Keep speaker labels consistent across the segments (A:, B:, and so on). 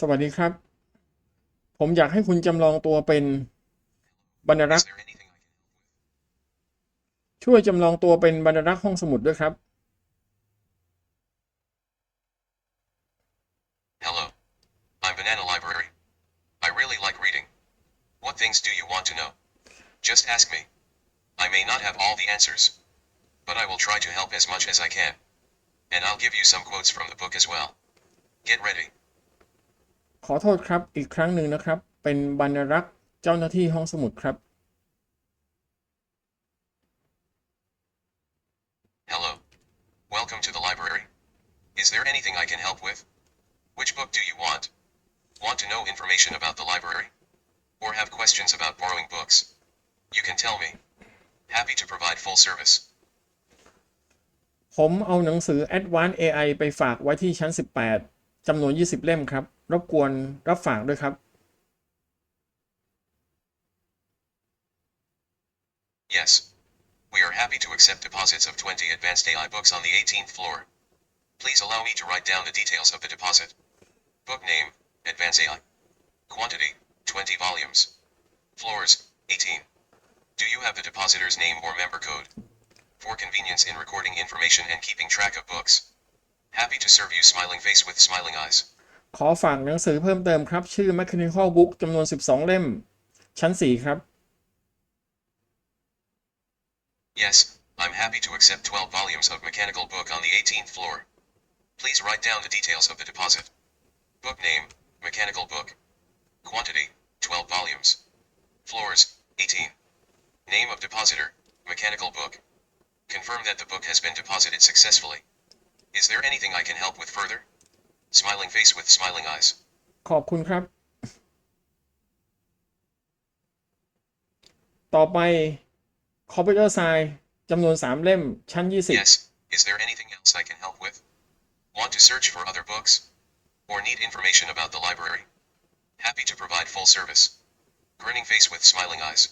A: สวัสดีครับ ผมอยากให้คุณจำลองตัวเป็นบรรณรัก
B: Is
A: ษ์
B: there anything I can
A: ช่วยจำลองตัวเป็นบรรณรักษ์ห้องสมุดด้วยครับ
B: Hello. I'm Banana Library. I really like reading. What things do you want to know? Just ask me. I may not have all the answers, but I will try to help as much as I can. And I'll give you some quotes from the book as well. Get ready.
A: ขอโทษครับอีกครั้งหนึ่งนะครับ เป็นบรรณรักษ์เจ้าหน้าที่ห้องสมุดครับ
B: Hello. Welcome to the library. Is there anything I can help with? Which book do you want? Want to know information about the library? Or have questions about borrowing books? You can tell me. Happy to provide full service.
A: ผมเอาหนังสือ Advanced AI ไปฝากไว้ที่ชั้น 18จำนวน 20 เล่มครับ รบกวนรับฝากด้วยครับ
B: Yes. We are happy to accept deposits of 20 advanced AI books on the 18th floor. Please allow me to write down the details of the deposit. Book name, Advanced AI. Quantity, 20 volumes. Floors, 18. Do you have the depositor's name or member code? For convenience in recording information and keeping track of books. Happy to serve you smiling face with smiling eyes.
A: ขอฝากหนังสือเพิ่มเติมครับ ชื่อ Mechanical Book จำนวน 12 เล่ม ชั้น 4 ครับ
B: Yes, I'm happy to accept 12 volumes of mechanical book on the 18th floor. Please write down the details of the deposit. Book name, mechanical book. Quantity, 12 volumes. Floors, 18. Name of depositor, mechanical book. Confirm that the book has been deposited successfully. Is there anything I can help with further? Smiling face with smiling eyes.
A: ขอบคุณครับ ต่อไป Computer Science จำนวน 3 เล่ม ชั้น 20
B: Yes, is there anything else I can help with? Want to search for other books? Or need information about the library? Happy to provide full service. Grinning face with smiling eyes.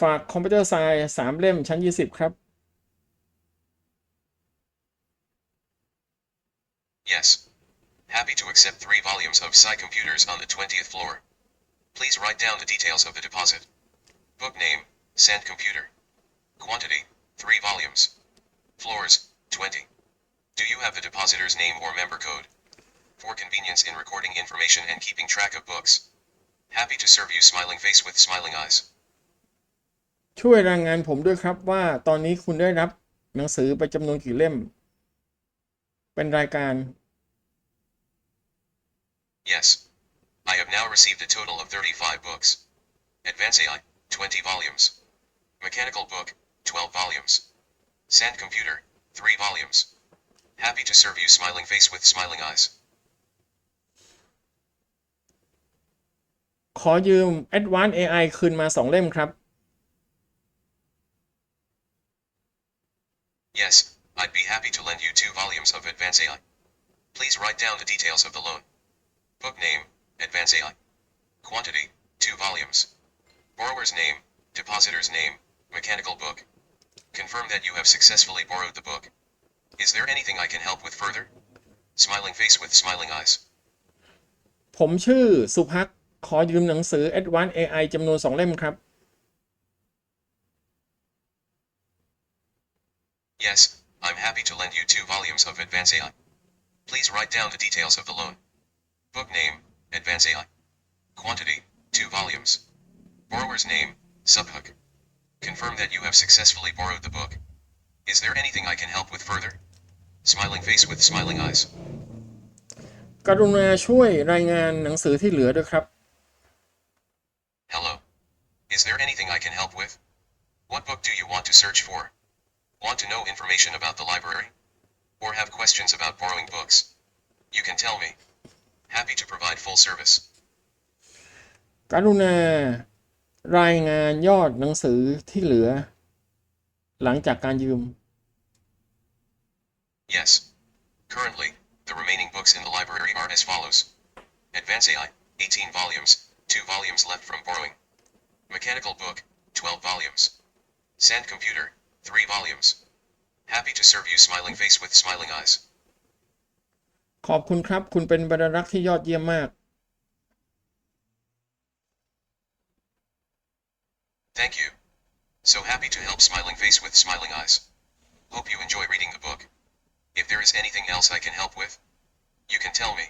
A: ฝาก Computer Science 3 เล่ม ชั้น 20 ครับ
B: Yes. Happy to accept three volumes of Psi Computers on the 20th floor. Please write down the details of the deposit. Book name, Sand Computer. Quantity, three volumes. Floors, 20. Do you have the depositor's name or member code? For convenience in recording information and keeping track of books. Happy to serve you smiling face with smiling eyes.
A: ช่วยรายงานผมด้วยครับว่าตอนนี้คุณได้รับหนังสือไปจำนวนกี่เล่ม เป็นรายการ
B: Yes. I have now received a total of 35 books. Advance AI, 20 volumes. Mechanical book, 12 volumes. Sand computer, 3 volumes. Happy to serve you smiling face with smiling eyes.
A: ขอยืม Advanced AI คืนมา2เล่มครับ
B: Yes, I'd be happy to lend you 2 volumes of Advance AI. Please write down the details of the loan. Book name, Advance AI. Quantity, 2 volumes. Borrower's name, depositor's name, mechanical book. Confirm that you have successfully borrowed the book. Is there anything I can help with further? Smiling face with smiling eyes.
A: ผมชื่อสุภักขอยืมหนังสือ Advanced AI จำนวน 2 เล่มครับ
B: Yes, I'm happy to lend you 2 volumes of Advance AI. Please write down the details of the loan. Book name, Advance AI. Quantity, 2 volumes. Borrower's name, Subhook. Confirm that you have successfully borrowed the book. Is there anything I can help with further? Smiling face with smiling eyes.
A: กรุณาช่วยรายงานหนังสือที่เหลือด้วยครับ
B: Hello. Is there anything I can help with? What book do you want to search for? Want to know information about the library? Or have questions about borrowing books? You can tell me. Happy to provide full service.
A: กรุณา รายงานยอดหนังสือที่เหลือ หลังจากการยืม
B: Yes. Currently, the remaining books in the library are as follows Advance AI, 18 volumes, 2 volumes left from borrowing. Mechanical book, 12 volumes. Sand computer, 3 volumes. Happy to serve you smiling face with smiling eyes.
A: ขอบคุณครับ คุณเป็นบรรลักษ์ที่ยอดเยี่ยมมาก
B: Thank you. So happy to help Smiling Face with Smiling Eyes. Hope you enjoy reading the book. If there is anything else I can help with, you can tell me.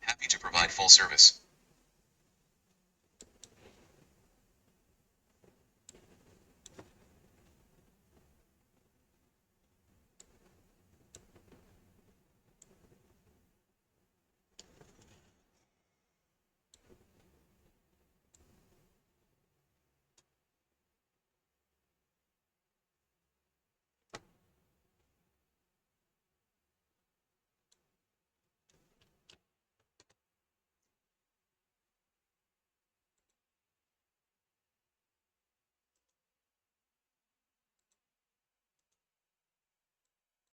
B: Happy to provide full service.